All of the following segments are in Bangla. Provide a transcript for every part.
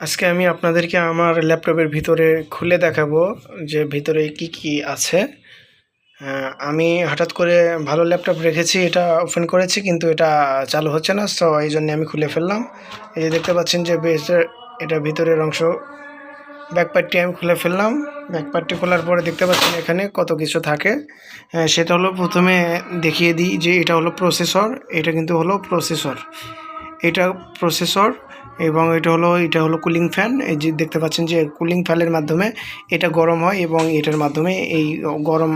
আজকে আমি আপনাদেরকে আমার ল্যাপটপের ভিতরে খুলে দেখাবো যে ভিতরে কি কি আছে। আমি হঠাৎ করে ভালো ল্যাপটপ রেখেছি, এটা ওপেন করেছি, কিন্তু এটা চালু হচ্ছে না সো এই জন্য আমি খুলে ফেললাম। এই যে দেখতে পাচ্ছেন যে এটা ভিতরের অংশ ব্যাকপার্টটি আমি খুলে ফেললাম। ব্যাকপার্টটি খোলার পরে দেখতে পাচ্ছেন এখানে কত কিছু থাকে। সেটা হলো প্রথমে দেখিয়ে দিই যে এটা হলো প্রসেসর এটা কিন্তু হলো প্রসেসর এটা প্রসেসর এবং এটা হলো এটা হলো কুলিং ফ্যান এই যে দেখতে পাচ্ছেন যে কুলিং ফ্যানের মাধ্যমে এটা গরম হয় এবং এটার মাধ্যমে এই গরম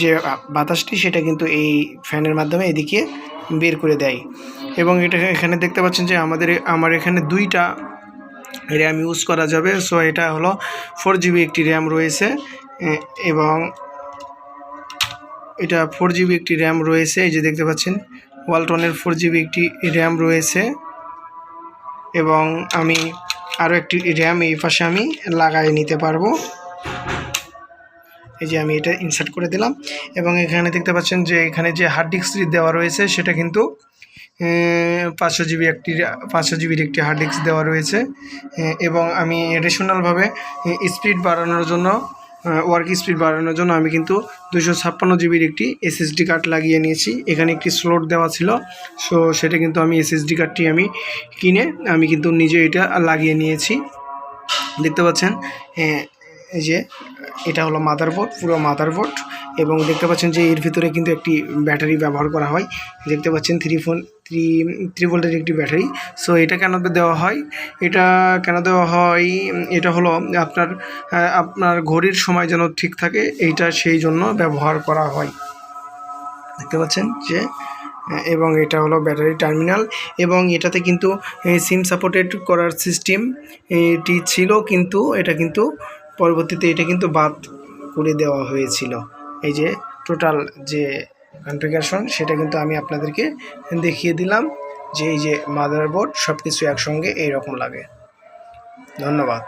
যে বাতাসটি, সেটা কিন্তু এই ফ্যানের মাধ্যমে এদিকে বের করে দেয়। এবং এটা এখানে দেখতে পাচ্ছেন যে আমাদের, আমার এখানে দুইটা র্যাম ইউজ করা যাবে। সো এটা হলো ফোর জিবি একটি র্যাম রয়েছে। এবং এটা ফোর জিবি একটি র্যাম রয়েছে। এই যে দেখতে পাচ্ছেন ওয়ালটনের ফোর জিবি একটি র্যাম রয়েছে। এবং আমি আরও একটি র্যাম এই পাশে আমি লাগাই নিতে পারব। এই যে আমি এটা ইনসার্ট করে দিলাম এবং এখানে দেখতে পাচ্ছেন যে এখানে যে হার্ড ডিস্কটি দেওয়া রয়েছে সেটা কিন্তু পাঁচশো জিবি একটি পাঁচশো জিবির একটি হার্ড ডিস্ক দেওয়া রয়েছে। এবং আমি এডিশনালভাবে স্পিড বাড়ানোর জন্য ওয়ার্ক স্পিড বাড়ানোর জন্য আমি কিন্তু দুশো ছাপ্পান্ন জিবির একটি এসএসডি কার্ড লাগিয়ে নিয়েছি। এখানে একটি স্লোট দেওয়া ছিল সো সেটা কিন্তু আমি এসএসডি কার্ডটি আমি কিনে আমি কিন্তু নিজে এটা লাগিয়ে নিয়েছি। দেখতে পাচ্ছেন হ্যাঁ, এই যে এটা হলো মাদারবোর্ড পুরো মাদারবোর্ড এবং দেখতে পাচ্ছেন যে এর ভিতরে কিন্তু একটি ব্যাটারি ব্যবহার করা হয়। দেখতে পাচ্ছেন থ্রি ফোন থ্রি থ্রি ভোল্টের একটি ব্যাটারি। সো এটা কেন দেওয়া হয়? এটা কেন দেওয়া হয়? এটা হলো আপনার আপনার ঘড়ির সময় যেন ঠিক থাকে, এইটা সেই জন্য ব্যবহার করা হয়। দেখতে পাচ্ছেন যে এবং এটা হলো ব্যাটারি টার্মিনাল, এবং এটাতে কিন্তু সিম সাপোর্টেড করার সিস্টেম, এটি ছিল কিন্তু, এটা কিন্তু পরবর্তীতে এটা কিন্তু বাদ করে দেওয়া হয়েছিল। এই যে, টোটাল যে কনফিগারেশন সেটা কিন্তু আমি আপনাদেরকে দেখিয়ে দিলাম যে এই যে মাদারবোর্ড সব কিছু একসঙ্গে এইরকম লাগে। ধন্যবাদ।